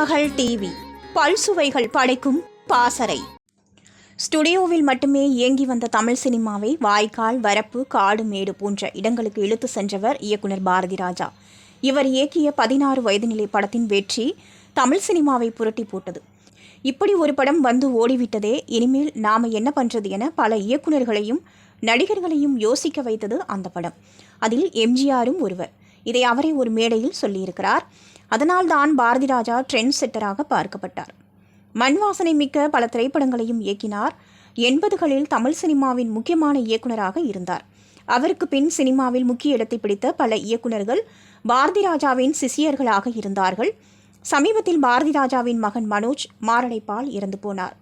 மகள் டிவி. பல்சுவைகள் படைக்கும் பாசறை. ஸ்டுடியோவில் மட்டுமே இயங்கி வந்த தமிழ் சினிமாவை வாய்க்கால் வரப்பு காடு மேடு போன்ற இடங்களுக்கு இழுத்து சென்றவர் இயக்குனர் பாரதி ராஜா. இவர் இயக்கிய பதினாறு வயது நிலை படத்தின் வெற்றி தமிழ் சினிமாவை புரட்டி போட்டது. இப்படி ஒரு படம் வந்து ஓடிவிட்டதே இனிமேல் நாம் என்ன பண்ணுறது என பல இயக்குனர்களையும் நடிகர்களையும் யோசிக்க வைத்தது அந்த படம். அதில் எம்ஜிஆரும் ஒருவர். இதை அவரே ஒரு மேடையில் சொல்லியிருக்கிறார். அதனால்தான் பாரதி ராஜா ட்ரெண்ட் செட்டராக பார்க்கப்பட்டார். மண் வாசனை மிக்க பல திரைப்படங்களையும் இயக்கினார். எண்பதுகளில் தமிழ் சினிமாவின் முக்கியமான இயக்குனராக இருந்தார். அவருக்கு பின் சினிமாவில் முக்கிய இடத்தை பிடித்த பல இயக்குனர்கள் பாரதி ராஜாவின் சிசியர்களாக இருந்தார்கள். சமீபத்தில் பாரதி ராஜாவின் மகன் மனோஜ் மாரடைப்பால் இறந்து போனார்.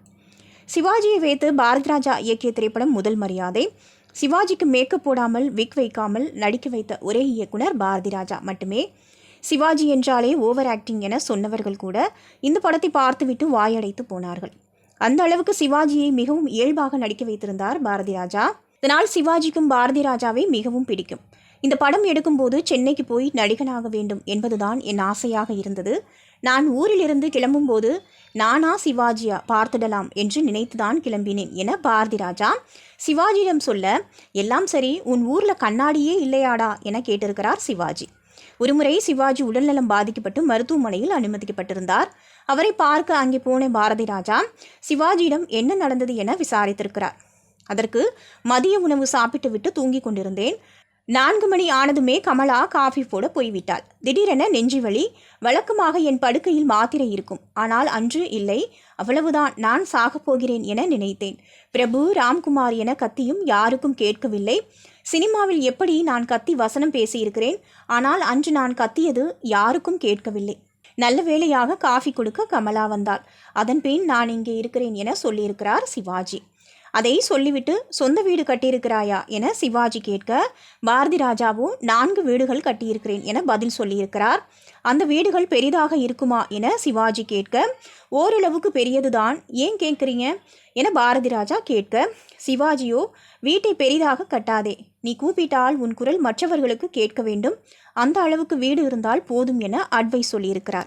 சிவாஜியை வைத்து பாரதி ராஜா இயக்கிய திரைப்படம் முதல் மரியாதை. சிவாஜிக்கு மேக்கப் போடாமல் விக் வைக்காமல் நடிக்க வைத்த ஒரே இயக்குனர் பாரதி ராஜா மட்டுமே. சிவாஜி என்றாலே ஓவர் ஆக்டிங் என சொன்னவர்கள் கூட இந்த படத்தை பார்த்துவிட்டு வாயடைத்து போனார்கள். அந்த அளவுக்கு சிவாஜியை மிகவும் இயல்பாக நடிக்க வைத்திருந்தார் பாரதி ராஜா. இதனால் சிவாஜிக்கும் பாரதி ராஜாவை மிகவும் பிடிக்கும். இந்த படம் எடுக்கும்போது சென்னைக்கு போய் நடிகனாக வேண்டும் என்பதுதான் என் ஆசையாக இருந்தது. நான் ஊரிலிருந்து கிளம்பும்போது நானா சிவாஜியா பார்த்திடலாம் என்று நினைத்துதான் கிளம்பினேன் என பாரதி ராஜா சிவாஜியிடம் சொல்ல எல்லாம் சரி உன் ஊரில் கண்ணாடியே இல்லையாடா என கேட்டிருக்கிறார் சிவாஜி. ஒருமுறை சிவாஜி உடல்நலம் பாதிக்கப்பட்டு மருத்துவமனையில் அனுமதிக்கப்பட்டிருந்தார். அவரை பார்க்க அங்கே போன பாரதி ராஜா சிவாஜியிடம் என்ன நடந்தது என விசாரித்திருக்கிறார். அதற்கு மதிய உணவு சாப்பிட்டு விட்டு தூங்கிக் கொண்டிருந்தேன். நான்கு மணி ஆனதுமே கமலா காஃபி போட போய்விட்டாள். திடீரென நெஞ்சு வலி வழக்கமாக என் படுக்கையில் மாத்திரை இருக்கும். ஆனால் அன்று இல்லை. அவ்வளவுதான் நான் சாகப் போகிறேன் என நினைத்தேன். பிரபு ராம்குமார் என கத்தியும் யாருக்கும் கேட்கவில்லை. சினிமாவில் எப்படி நான் கத்தி வசனம் பேசியிருக்கிறேன்? ஆனால் அன்று நான் கத்தியது யாருக்கும் கேட்கவில்லை. நல்ல வேளையாக காஃபி கொடுக்க கமலா வந்தாள். அதன் பின் நான் இங்கே இருக்கிறேன் என சொல்லியிருக்கிறார் சிவாஜி. அதை சொல்லிவிட்டு சொந்த வீடு கட்டியிருக்கிறாயா என சிவாஜி கேட்க பாரதி ராஜாவோ நான்கு வீடுகள் கட்டியிருக்கிறேன் என பதில் சொல்லியிருக்கிறார். அந்த வீடுகள் பெரிதாக இருக்குமா என சிவாஜி கேட்க ஓரளவுக்கு பெரியதுதான். ஏன் கேட்குறீங்க? என பாரதி ராஜா கேட்க சிவாஜியோ வீட்டை பெரிதாக கட்டாதே. நீ கூப்பிட்டால் உன் குரல் மற்றவர்களுக்கு கேட்க வேண்டும். அந்த அளவுக்கு வீடு இருந்தால் போதும் என அட்வைஸ் சொல்லியிருக்கிறார்.